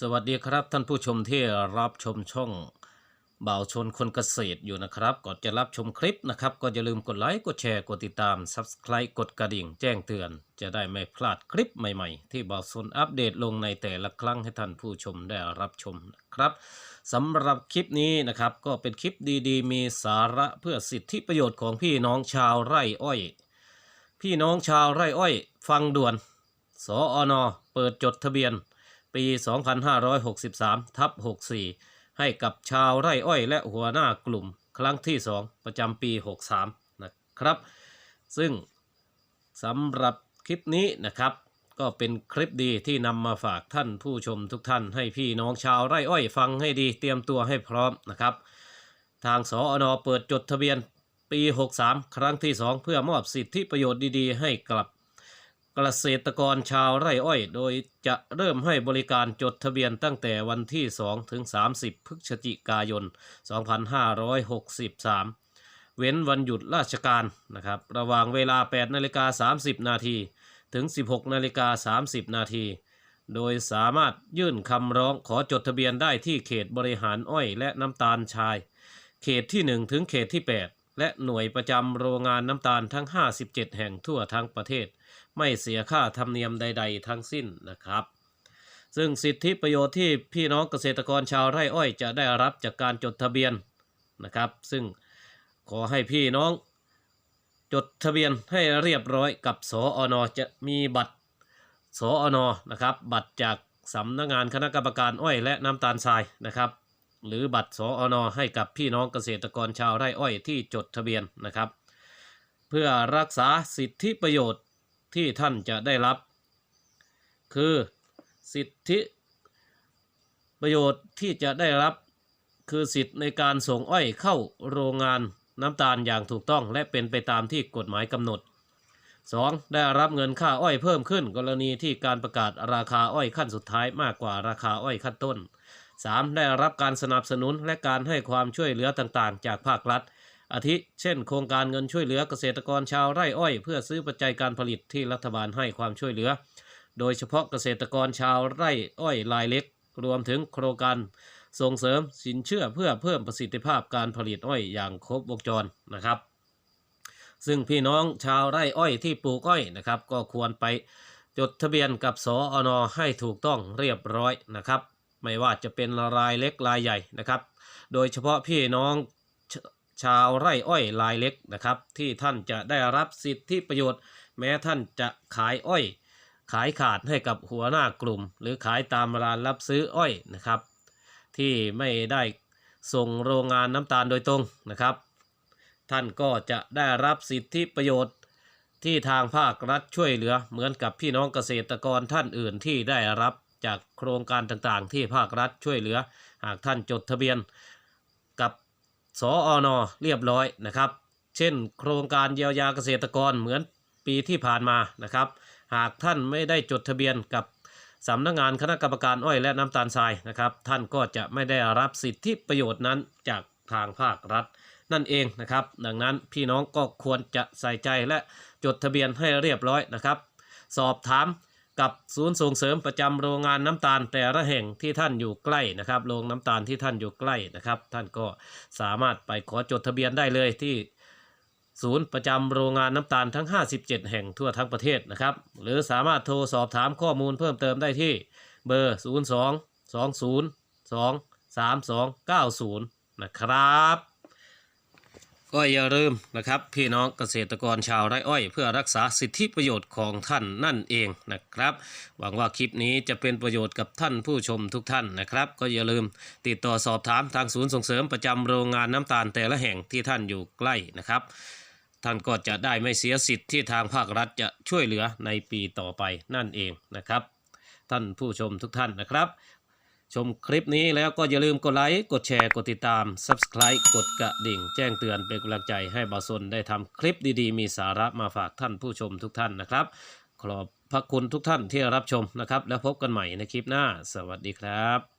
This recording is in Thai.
สวัสดีครับท่านผู้ชมที่รับชมช่องบ่าวชนคนเกษตรอยู่นะครับก่อนจะรับชมคลิปนะครับ ก็อย่าลืมกดไลค์กดแชร์กดติดตาม Subscribe กดกระดิ่งแจ้งเตือน จะได้ไม่พลาดคลิปใหม่ๆ ที่บ่าวชนอัปเดตลงในแต่ละครั้งให้ท่านผู้ชมได้รับชมนะครับสำหรับคลิปนี้นะครับ ก็เป็นคลิปดีๆ มีสาระเพื่อสิทธิประโยชน์ของพี่น้องชาวไร่อ้อย พี่น้องชาวไร่อ้อย ฟังด่วน สอนอเปิดจดทะเบียน ปี 2563 ทับ 64 ให้กับชาวไร่อ้อยและหัวหน้ากลุ่มครั้งที่ 2 ประจำปี 63 นะครับ ซึ่งสำหรับคลิปนี้นะครับ ก็เป็นคลิปดีที่นำมาฝากท่านผู้ชมทุกท่านให้พี่น้องชาวไร่อ้อยฟังให้ดีเตรียมตัวให้พร้อมนะครับ ทางสอนอเปิดจดทะเบียนปี 63 ครั้งที่ 2 เพื่อมอบสิทธิประโยชน์ดีๆ ให้กับ เกษตรกรชาวไร่อ้อย โดยจะเริ่มให้บริการจดทะเบียนตั้งแต่วันที่ 2 ถึง 30 พฤศจิกายน 2563 เว้นวันหยุดราชการนะครับ ระหว่างเวลา 8 นาฬิกา 30 นาที ถึง 16 นาฬิกา 30 นาที โดยสามารถยื่นคำร้องขอจดทะเบียนได้ที่เขตบริหารอ้อยและน้ำตาลชาย เขตที่ 1 ถึงเขตที่ 8 และหน่วยประจำโรงงานน้ำตาลทั้ง 57 แห่งทั่วทั้งประเทศ ไม่เสียค่าธรรมเนียมใด ๆ ทั้งสิ้นนะครับ ซึ่งสิทธิประโยชน์ที่พี่น้องเกษตรกรชาวไร่อ้อยจะได้รับจากการจดทะเบียนนะครับ ซึ่งขอให้พี่น้องจดทะเบียนให้เรียบร้อยกับสออนจะมีบัตรสออนนะครับ บัตรจากสำนักงานคณะกรรมการอ้อยและน้ำตาลทรายนะครับ หรือบัตรสออนให้กับพี่น้องเกษตรกรชาวไร่อ้อยที่จดทะเบียนนะครับ เพื่อรักษาสิทธิประโยชน์ที่ท่านจะได้รับ คือสิทธิประโยชน์ที่จะได้รับคือสิทธิ์ในการส่งอ้อยเข้าโรงงานน้ำตาลอย่างถูกต้องและเป็นไปตามที่กฎหมายกำหนด 2. ได้รับเงินค่าอ้อยเพิ่มขึ้น กรณีที่การประกาศราคาอ้อยขั้นสุดท้ายมากกว่าราคาอ้อยขั้นต้น 3. ได้รับการสนับสนุนและการให้ความช่วยเหลือต่างๆ จากภาครัฐ อาทิ เช่น โครงการเงินช่วยเหลือเกษตรกรชาวไร่อ้อย เพื่อซื้อปัจจัยการผลิตที่รัฐบาลให้ความช่วยเหลือ โดยเฉพาะเกษตรกรชาวไร่อ้อยรายเล็ก รวมถึงโครงการส่งเสริมสินเชื่อเพื่อเพิ่มประสิทธิภาพการผลิตอ้อยอย่างครบวงจรนะครับ ซึ่งพี่น้องชาวไร่อ้อยที่ปลูกอ้อยนะครับ ก็ควรไปจดทะเบียนกับสออนให้ถูกต้องเรียบร้อยนะครับ ไม่ว่าจะเป็นรายเล็กรายใหญ่นะครับ โดยเฉพาะพี่น้องชชาวไร่อ้อยรายเล็กนะครับ ที่ท่านจะได้รับสิทธิประโยชน์ แม้ท่านจะขายอ้อย ขายขาดให้กับหัวหน้ากลุ่ม หรือขายตามร้านรับซื้ออ้อยนะครับ ที่ไม่ได้ส่งโรงงานน้ำตาลโดยตรงนะครับ ท่านก็จะได้รับสิทธิประโยชน์ที่ทางภาครัฐช่วยเหลือเหมือนกับพี่น้องเกษตรกรท่านอื่นที่ได้รับ จากโครงการต่างๆ ที่ภาครัฐช่วยเหลือ หากท่านจดทะเบียนกับสออนเรียบร้อยนะครับ เช่น โครงการเยียวยาเกษตรกรเหมือนปีที่ผ่านมานะครับ หากท่านไม่ได้จดทะเบียนกับสำนักงานคณะกรรมการอ้อยและน้ำตาลทรายนะครับ ท่านก็จะไม่ได้รับสิทธิประโยชน์นั้นจากทางภาครัฐนั่นเองนะครับ ดังนั้นพี่น้องก็ควรจะใส่ใจและจดทะเบียนให้เรียบร้อยนะครับ สอบถาม กับศูนย์ส่งเสริมประจำโรงงานน้ำตาลแต่ละแห่งที่ท่านอยู่ใกล้นะครับโรงน้ำตาลที่ท่านอยู่ใกล้นะครับ ท่านก็สามารถไปขอจดทะเบียนได้เลยที่ศูนย์ประจำโรงงานน้ำตาลทั้ง 57 แห่งทั่วทั้งประเทศนะครับ หรือสามารถโทรสอบถามข้อมูลเพิ่มเติมได้ที่เบอร์ 02 20 2 32 90 นะครับ ก็อย่าลืมนะครับ พี่น้องเกษตรกรชาวไร่อ้อย เพื่อรักษาสิทธิประโยชน์ของท่านนั่นเองนะครับ หวังว่าคลิปนี้จะเป็นประโยชน์กับท่านผู้ชมทุกท่านนะครับ ก็อย่าลืมติดต่อสอบถามทางศูนย์ส่งเสริมประจำโรงงานน้ำตาลแต่ละแห่งที่ท่านอยู่ใกล้นะครับ ท่านก็จะได้ไม่เสียสิทธิ์ที่ทางภาครัฐจะช่วยเหลือในปีต่อไปนั่นเองนะครับ ท่านผู้ชมทุกท่านนะครับ ชมคลิปนี้แล้วก็อย่าลืมกดไลค์ กดแชร์ กดติดตาม Subscribe กดกระดิ่ง แจ้งเตือนเป็นกำลังใจให้บาสนได้ทำคลิปดีๆ มีสาระมาฝากท่านผู้ชมทุกท่านนะครับ ขอบพระคุณทุกท่านที่รับชมนะครับ แล้วพบกันใหม่ในคลิปหน้า สวัสดีครับ